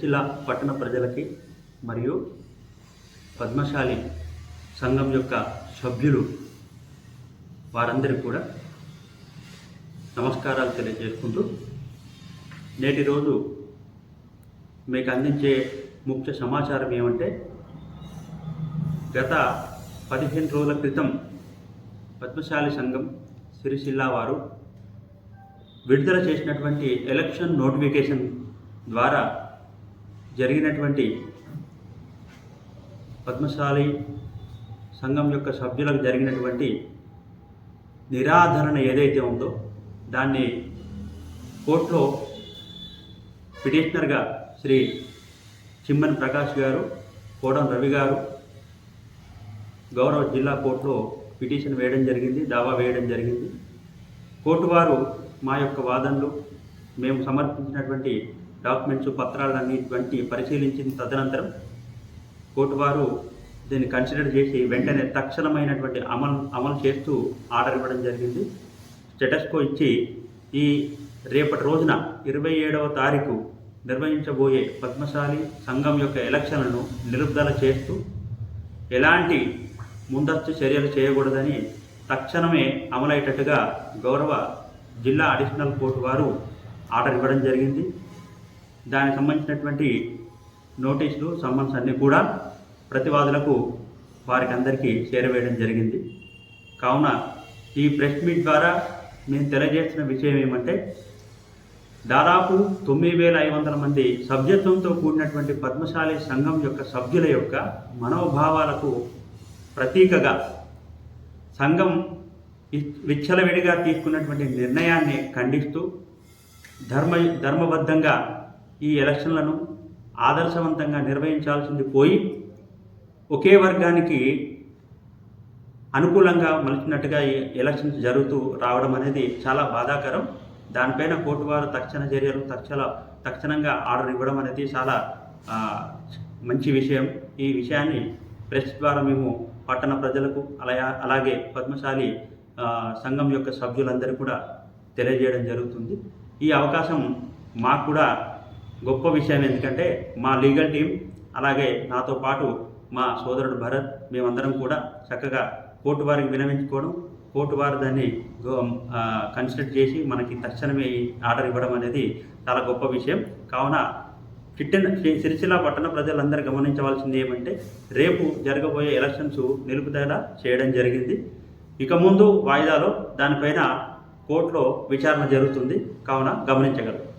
సిరిసిల్ల పట్టణ ప్రజలకి మరియు పద్మశాలి సంఘం యొక్క సభ్యులు వారందరికీ కూడా నమస్కారాలు తెలియజేసుకుంటూ నేటి రోజు మీకు అందించే ముఖ్య సమాచారం ఏమంటే గత పదిహేను రోజుల క్రితం పద్మశాలి సంఘం సిరిసిల్ల వారు విడుదల చేసినటువంటి ఎలక్షన్ నోటిఫికేషన్ ద్వారా జరిగినటువంటి పద్మశాలి సంఘం యొక్క సభ్యులకు జరిగినటువంటి నిరాధరణ ఏదైతే ఉందో దాన్ని కోర్టులో పిటిషనర్గా శ్రీ చిమ్మన్ ప్రకాష్ గారు కోడం రవి గారు గౌరవ జిల్లా కోర్టులో పిటిషన్ వేయడం జరిగింది దావా వేయడం జరిగింది. కోర్టు వారు మా యొక్క వాదనలు మేము సమర్పించినటువంటి డాక్యుమెంట్స్ పత్రాలన్నిటువంటి పరిశీలించిన తదనంతరం కోర్టు వారు దీన్ని కన్సిడర్ చేసి వెంటనే తక్షణమైనటువంటి అమలు అమలు చేస్తూ ఆర్డర్ ఇవ్వడం జరిగింది. స్టేటస్కో ఇచ్చి ఈ రేపటి రోజున ఇరవై ఏడవ తారీఖు నిర్వహించబోయే పద్మశాలి సంఘం యొక్క ఎలక్షన్లను నిలుపుదల చేస్తూ ఎలాంటి ముందస్తు చర్యలు చేయకూడదని తక్షణమే అమలయ్యేటట్టుగా గౌరవ జిల్లా అడిషనల్ కోర్టు వారు ఆర్డర్ ఇవ్వడం జరిగింది. దానికి సంబంధించినటువంటి నోటీసులు సమ్మన్స్ అన్నీ కూడా ప్రతివాదులకు వారికి అందరికీ చేరవేయడం జరిగింది. కావున ఈ ప్రెస్ మీట్ ద్వారా నేను తెలియజేస్తున్న విషయం ఏమంటే దాదాపు తొమ్మిది వేల ఐదు వందల మంది సభ్యత్వంతో కూడినటువంటి పద్మశాలి సంఘం యొక్క సభ్యుల యొక్క మనోభావాలకు ప్రతీకగా సంఘం విచ్చలవిడిగా తీసుకున్నటువంటి నిర్ణయాన్ని ఖండిస్తూ ధర్మ ధర్మబద్ధంగా ఈ ఎలక్షన్లను ఆదర్శవంతంగా నిర్వహించాల్సింది పోయి ఒకే వర్గానికి అనుకూలంగా మలిచినట్టుగా ఈ ఎలక్షన్స్ జరుగుతూ రావడం అనేది చాలా బాధాకరం. దానిపైన కోర్టు వారు తక్షణ చర్యలు తక్షణ తక్షణంగా ఆర్డర్ ఇవ్వడం అనేది చాలా మంచి విషయం. ఈ విషయాన్ని ప్రెస్ ద్వారా మేము పట్టణ ప్రజలకు అలా అలాగే పద్మశాలి సంఘం యొక్క సభ్యులందరూ కూడా తెలియజేయడం జరుగుతుంది. ఈ అవకాశం మాకు కూడా గొప్ప విషయం ఎందుకంటే మా లీగల్ టీం అలాగే నాతో పాటు మా సోదరుడు భరత్ మేమందరం కూడా చక్కగా కోర్టు వారికి వినమించుకోవడం కోర్టు వారు దాన్ని కన్సిడర్ చేసి మనకి తక్షణమే ఆర్డర్ ఇవ్వడం అనేది చాలా గొప్ప విషయం. కావున చిట్టిన శ్రీ సిరిసిల్ల పట్టణ ప్రజలందరూ గమనించవలసింది ఏమంటే రేపు జరగబోయే ఎలక్షన్స్ నిలుపుదల చేయడం జరిగింది. ఇక ముందు వాయిదాలో దానిపైన కోర్టులో విచారణ జరుగుతుంది. కావున గమనించగలరు.